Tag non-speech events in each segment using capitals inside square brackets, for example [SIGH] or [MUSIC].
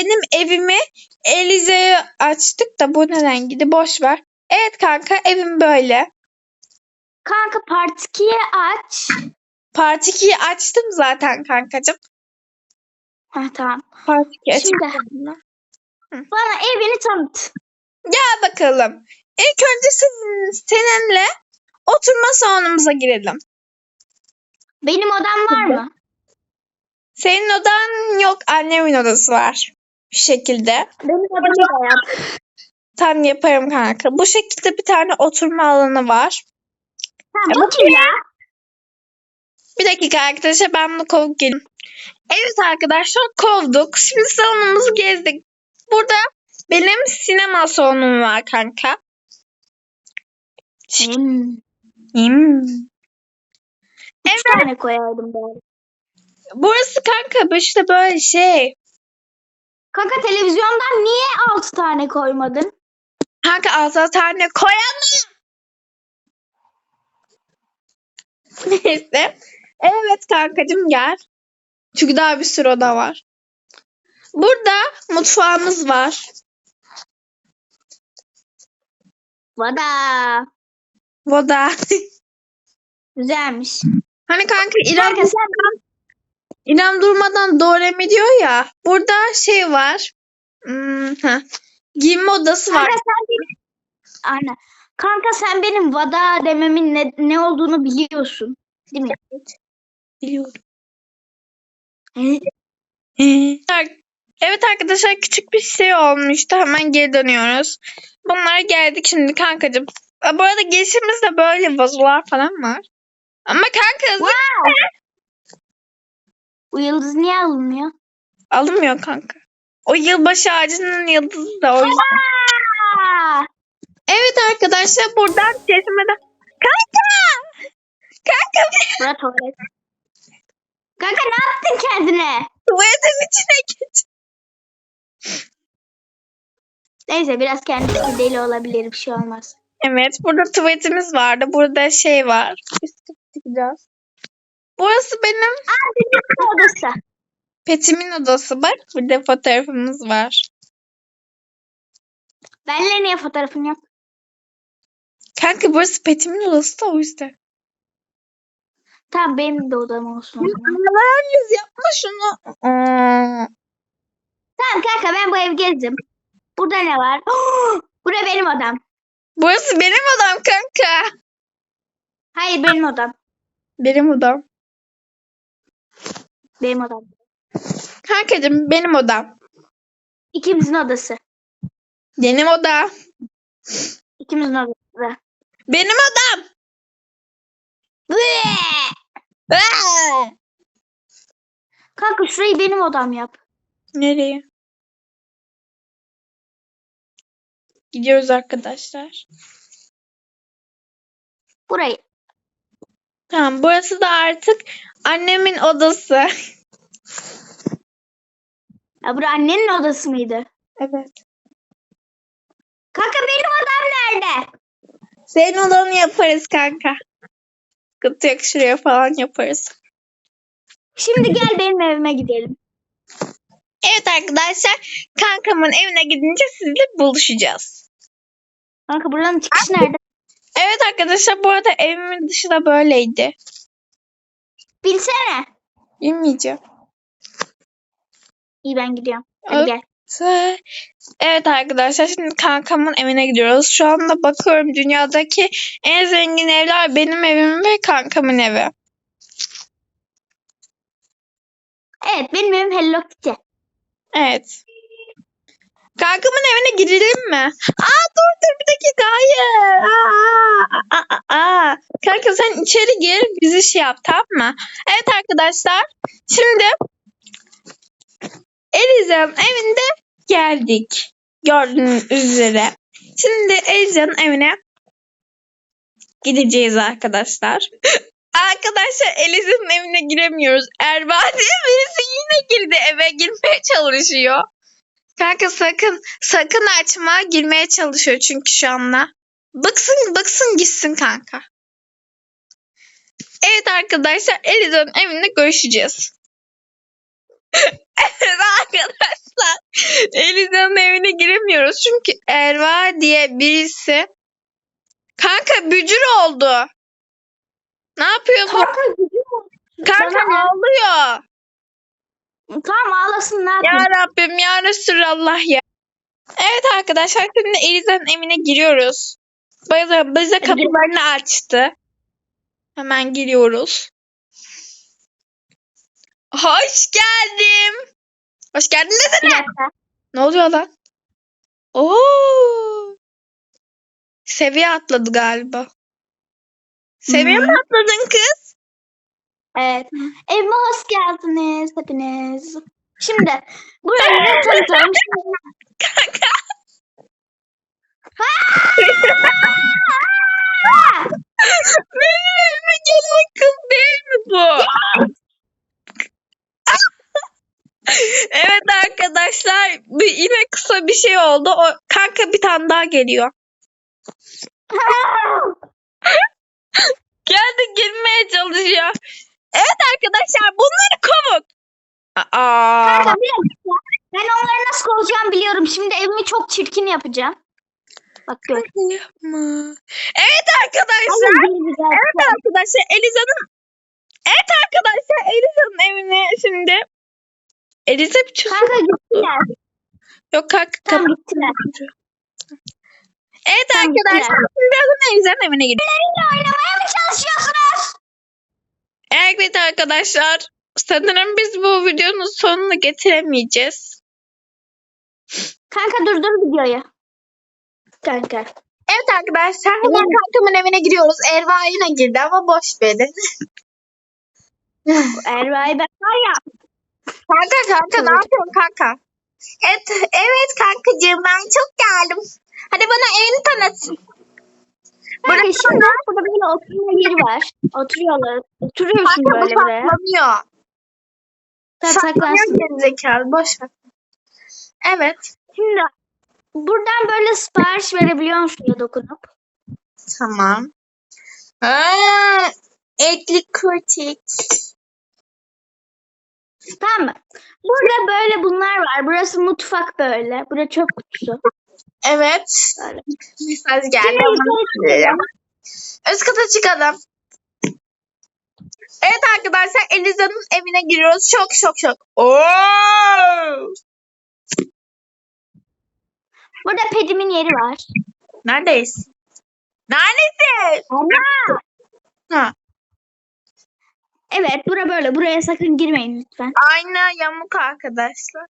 benim evimi Elize'ye açtık da bu ne rengiydi boş ver. Evet kanka evim böyle. Kanka part 2'ye aç. Part 2'yi açtım zaten kankacığım. Ha tamam. Part 2'yi açtım. Bana evini tanıt. Gel bakalım. İlk önce sizin, seninle oturma salonumuza girelim. Benim odam var mı? Senin odan yok annemin odası var. Bir şekilde. Benim odamı da yap. Tam yaparım kanka. Bu şekilde bir tane oturma alanı var. Bu kim ya? Bir dakika arkadaşlar ben bunu kovup geleyim. Evet arkadaşlar kovduk. Şimdi salonumuzu gezdik. Burada benim sinema salonum var kanka. Hmm. Hmm. Üç tane koyardım bari. Burası kanka işte böyle şey. Kanka televizyondan niye 6 tane koymadın? Kanka altı tane koyamam. [LAUGHS] Neyse. Evet kankacığım gel. Çünkü daha bir sürü oda var. Burada mutfağımız var. Vada. Voda. [LAUGHS] Güzelmiş. hani kanka İrem, Kanka sen İrem durmadan doğru mi diyor ya. Burada şey var. Hmm, heh. Giyinme odası var. Kanka sen benim... Aynen. Kanka sen benim vada dememin ne, ne olduğunu biliyorsun. Değil mi? Biliyorum. Evet arkadaşlar küçük bir şey olmuştu. Hemen geri dönüyoruz. Bunlar geldik şimdi kankacığım. Bu arada girişimizde böyle vazolar falan var. Ama kanka Wow. Bu yıldız niye alınmıyor? alınmıyor kanka. O yılbaşı ağacının yıldızı da o yüzden. Aa! Evet arkadaşlar buradan sesime de... Kanka! Kanka Bura tuvalet. Kanka ne yaptın kendine? tuvaletin içine git. Neyse biraz kendisi deli olabilir bir şey olmaz. Evet burada tuvaletimiz vardı. Burada şey var. Üst kata çıkacağız. Burası benim benim odası. petimin odası. Bak burada fotoğrafımız var. Benle niye fotoğrafın yok? Kanka burası petimin odası da o yüzden. Tamam benim de odam olsun o zaman. Herkes yapma şunu. Aa, Tamam kanka ben bu evi gezdim. Burada ne var? Burada benim odam. burası benim odam kanka. Hayır benim odam. Benim odam. Benim odam. Kankacığım benim odam. İkimizin odası. Benim odam. İkimizin odası. Benim odam. Kanka şurayı benim odam yap. Nereye? Gidiyoruz arkadaşlar. Burayı. Tamam burası da artık annemin odası. Ya bura annenin odası mıydı? Evet. Kanka benim odam nerede? Senin odanı yaparız kanka. Sıkıntı yok şuraya falan yaparız. Şimdi gel benim evime gidelim. Evet arkadaşlar kankamın evine gidince sizle buluşacağız. Kanka buranın çıkışı nerede? Evet arkadaşlar bu arada evimin dışı da böyleydi. Bilsene. Bilmeyeceğim. İyi ben gidiyorum. Hadi gel. Evet arkadaşlar şimdi kankamın evine gidiyoruz. Şu anda bakıyorum dünyadaki en zengin evler benim evim ve kankamın evi. Evet benim evim Hello Kitty. Evet. Kankamın evine girelim mi? Aa dur dur bir dakika hayır. Aa, aa, aa, aa. Kanka sen içeri gir bizi şey yap tamam mı? Evet arkadaşlar şimdi Eliza'nın evinde geldik. Gördüğünüz üzere. Şimdi Eliza'nın evine gideceğiz arkadaşlar. [LAUGHS] Arkadaşlar Eliza'nın evine giremiyoruz. Erbadi birisi yine girdi eve girmeye çalışıyor. Kanka sakın sakın açma girmeye çalışıyor çünkü şu anda. Bıksın bıksın gitsin kanka. Evet arkadaşlar Eliza'nın evinde görüşeceğiz. [LAUGHS] evet arkadaşlar Eliza'nın evine giremiyoruz. Çünkü Erva diye birisi kanka bücür oldu. Ne yapıyor bu? Kanka. Kanka ağlıyor. Tamam ağlasın ne Ya? Rabbim ya Resulallah ya. Evet arkadaşlar şimdi Eliza'nın evine giriyoruz. Bize, bize kapılarını açtı. Hemen giriyoruz. Hoş geldim. Hoş geldin dakika. Ne oluyor lan? Oo. Seviye atladı galiba. Seviye Hı. mi atladın kız? Evet. Evime hoş geldiniz hepiniz. Şimdi burayı tanıtalım. Şimdi- Kanka. Benim evime gelen kız değil mi bu? evet arkadaşlar bu yine kısa bir şey oldu. O kanka bir tane daha geliyor. Geldi girmeye çalışıyor. Evet arkadaşlar bunları kovun. Aa. Kanka bir dakika. Ben onları nasıl kovacağım biliyorum. Şimdi evimi çok çirkin yapacağım. Bak gör. Yapma. Evet arkadaşlar. Evet arkadaşlar Eliza'nın Evet arkadaşlar Eliza'nın evine şimdi Eliza bir çocuk. Kanka gittiler. Yok kanka. Tam gittiler. Evet arkadaşlar birazdan Eliza'nın evine gidiyoruz. Benimle oynamaya mı çalışıyorsunuz? Evet arkadaşlar sanırım biz bu videonun sonunu getiremeyeceğiz. Kanka durdur videoyu. Kanka. Evet arkadaşlar hemen kankamın evine giriyoruz. Erva yine girdi ama boş verin. Erva'yı ben var ya. Kanka kanka ne yapıyorsun kanka? Evet, evet kankacığım ben çok geldim. Hadi bana evini tanıt. Kanka şimdi burada böyle oturma yeri var. Oturuyorlar. Oturuyorsun Kanka böyle buraya. saklanıyor. Sen Saklanıyor saklansın. gerizekalı boş ver. Evet. Şimdi buradan böyle sipariş verebiliyor musun ya dokunup? Tamam. Aa, etli kurtik. Tamam mı? Burada böyle bunlar var. Burası mutfak böyle. Burası çöp kutusu. Evet. Mesaj geldi. Çıkalım. Üst kata çıkalım. Evet arkadaşlar Eliza'nın evine giriyoruz. Şok şok şok. Oo! Burada pedimin yeri var. Neredeyiz? Neredesin? Ama Ha. evet bura böyle. Buraya sakın girmeyin lütfen. Ayna yamuk arkadaşlar.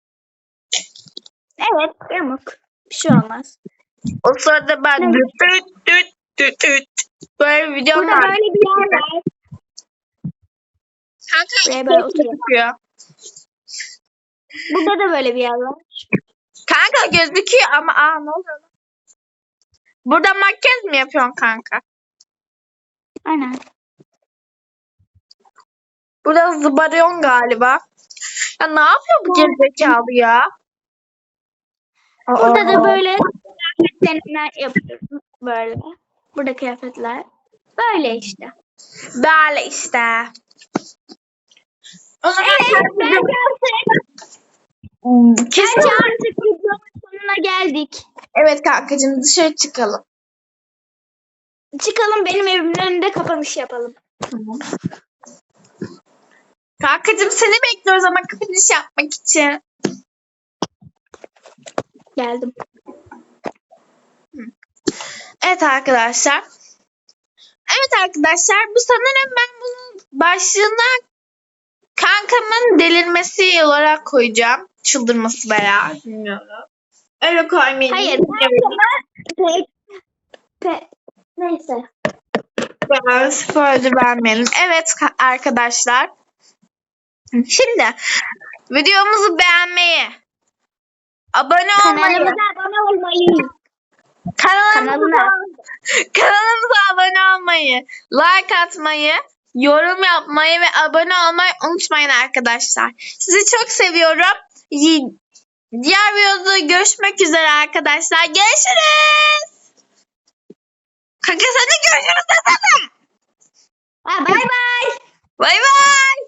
Evet yamuk. Bir şey olmaz. O sırada ben düt düt düt düt düt. Böyle bir video Burada var. böyle bir yer var. Kanka Buraya böyle oturuyor. çıkıyor. Burada da böyle bir yer var. Kanka gözüküyor ama aa ne oluyor lan? Burada makyaj mı yapıyorsun kanka? Aynen. Burada zıbarıyorsun galiba. Ya ne yapıyor bu gerizekalı ya? Burada da böyle kıyafetler yapıyoruz. Böyle. Burada kıyafetler. Böyle işte. Böyle işte. O zaman Evet bence artık, kesin. bence artık videonun sonuna geldik. Evet kankacığım dışarı çıkalım. Çıkalım benim evimin önünde kapanış yapalım. Kankacığım seni bekliyoruz ama kapanış yapmak için. Geldim. Evet arkadaşlar. Evet arkadaşlar bu sanırım ben bunun başlığına kankamın delirmesi olarak koyacağım. Çıldırması veya bilmiyorum. Öyle koymayı Hayır. Pe, neyse. Ben spoiler vermeyelim. Evet ka- arkadaşlar. Şimdi videomuzu beğenmeyi, abone olmayı, Kanalımıza abone olmayı. kanalımıza, kanalımıza abone olmayı, like atmayı, yorum yapmayı ve abone olmayı unutmayın arkadaşlar. Sizi çok seviyorum. Diğer videoda görüşmek üzere arkadaşlar. Görüşürüz. Kanka sen de görüşürüz desene. Bay bay. Bay bay.